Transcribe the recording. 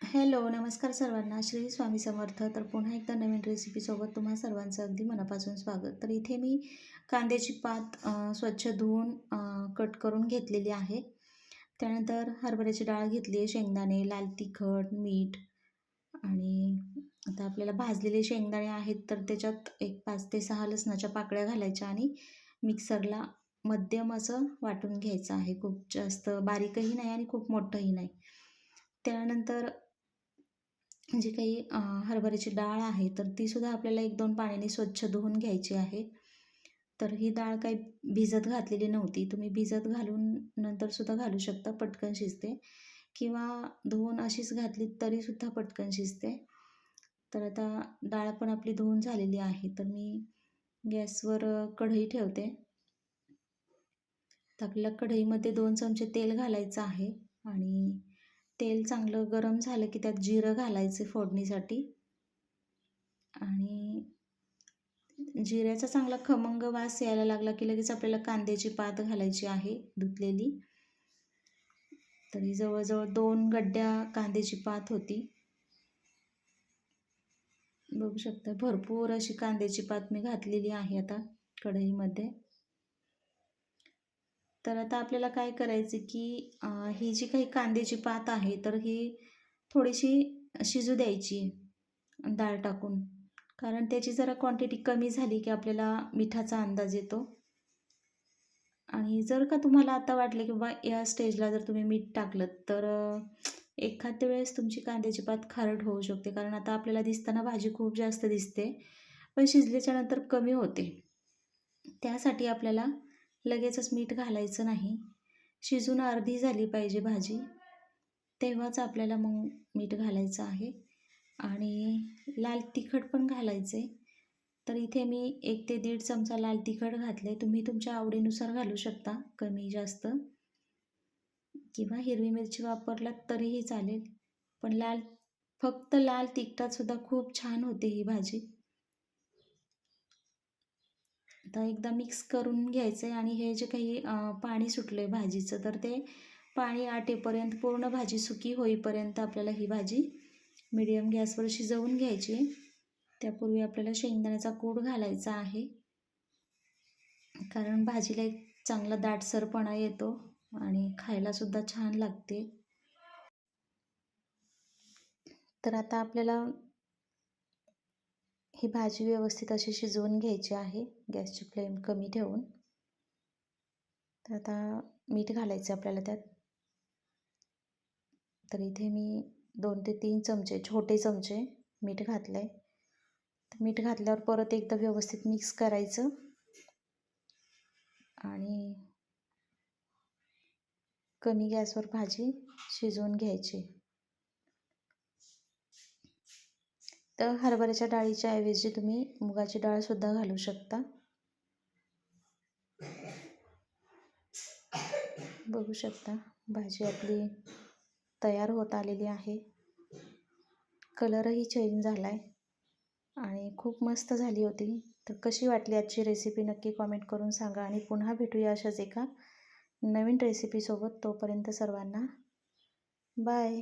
Hello नमस्कार सर्वांना. श्री स्वामी समर्थ. तर पुन्हा एकदा नवीन रेसिपीसोबत तुम्हा सर्वांचं अगदी मनापासून स्वागत. तर इथे मी कांद्याची पात स्वच्छ धुवून कट करून घेतलेली आहे. त्यानंतर हरभऱ्याची डाळ घेतली आहे शेंगदाणे लाल तिखट मीठ आणि आता आपल्याला भाजलेले शेंगदाणे आहेत तर त्याच्यात एक पाच ते सहा लसणाच्या पाकळ्या घालायच्या आणि मिक्सरला मध्यम असं वाटून घ्यायचं आहे. खूप जास्त बारीकही नाही आणि खूप मोठंही नाही. त्यानंतर जी काही हरभऱ्याची डाळ आहे तर तीसुद्धा आपल्याला एक दोन पाण्याने स्वच्छ धुवून घ्यायची आहे. तर ही डाळ काही भिजत घातलेली नव्हती. तुम्ही भिजत घालून नंतरसुद्धा घालू शकता पटकन शिजते. किंवा धुवून अशीच घातली तरीसुद्धा पटकन शिजते. तर आता डाळ पण आपली धुवून झालेली आहे तर मी गॅसवर कढई ठेवते. तर आपल्याला कढईमध्ये दोन चमचे तेल घालायचं आहे आणि तेल चांगलं गरम झालं की त्यात जिरं घालायचे फोडणीसाठी. आणि जिऱ्याचा चांगला खमंग वास यायला लागला की लगेच आपल्याला कांद्याची पात घालायची आहे धुतलेली. तरी जवळजवळ दोन गड्ड्या कांद्याची पात होती. बघू शकता भरपूर अशी कांद्याची पात मी घातलेली आहे आता कढईमध्ये. तर आता आपल्याला काय करायचं की ही जी काही कांद्याची पात आहे तर ही थोडीशी शिजू द्यायची डाळ टाकून. कारण त्याची जरा क्वांटिटी कमी झाली की आपल्याला मिठाचा अंदाज येतो. आणि जर का तुम्हाला आता वाटलं की बाबा या स्टेजला जर तुम्ही मीठ टाकलं तर एखाद्या वेळेस तुमची कांद्याची पात खारट होऊ शकते. कारण आता आपल्याला दिसताना भाजी खूप जास्त दिसते पण शिजल्याच्या नंतर कमी होते. त्यासाठी आपल्याला लगेचच मीठ घालायचं नाही. शिजून अर्धी झाली पाहिजे भाजी. तेव्हाच आपल्याला मग मीठ घालायचं आहे. आणि लाल तिखट पण घालायचे. तर इथे मी एक ते दीड चमचा लाल तिखट घातले तुम्ही तुमच्या आवडीनुसार घालू शकता कमी जास्त. किंवा हिरवी मिरची वापरलात तरीही चालेल. पण लाल फक्त लाल तिखटातसुद्धा खूप छान होते ही भाजी. आता एकदा मिक्स करून घ्यायचं आहे आणि हे जे काही पाणी सुटलं आहे भाजीचं तर ते पाणी आटेपर्यंत पूर्ण भाजी सुकी होईपर्यंत आपल्याला ही भाजी मिडियम गॅसवर शिजवून घ्यायची. आहे त्यापूर्वी आपल्याला शेंगदाण्याचा कूड घालायचा आहे. कारण भाजीला एक चांगला दाटसरपणा येतो आणि खायलासुद्धा छान लागते. तर आता आपल्याला ही भाजी व्यवस्थित अशी शिजवून घ्यायची आहे. गॅसची फ्लेम कमी ठेवून. तर आता मीठ घालायचं आपल्याला त्यात. तर इथे मी दोन ते तीन चमचे छोटे चमचे मीठ घातलं आहे तर मीठ घातल्यावर परत एकदा व्यवस्थित मिक्स करायचं. आणि कमी गॅसवर भाजी शिजवून घ्यायची. तर हरभऱ्याच्या डाळीच्या ऐवजी तुम्ही मुगाची डाळसुद्धा घालू शकता. बघू शकता भाजी आपली तयार होत आलेली आहे. कलरही चेंज झाला आहे आणि खूप मस्त झाली होती. तर कशी वाटली आजची रेसिपी नक्की कॉमेंट करून सांगा आणि पुन्हा भेटूया अशाच एका नवीन रेसिपीसोबत तोपर्यंत सर्वांना बाय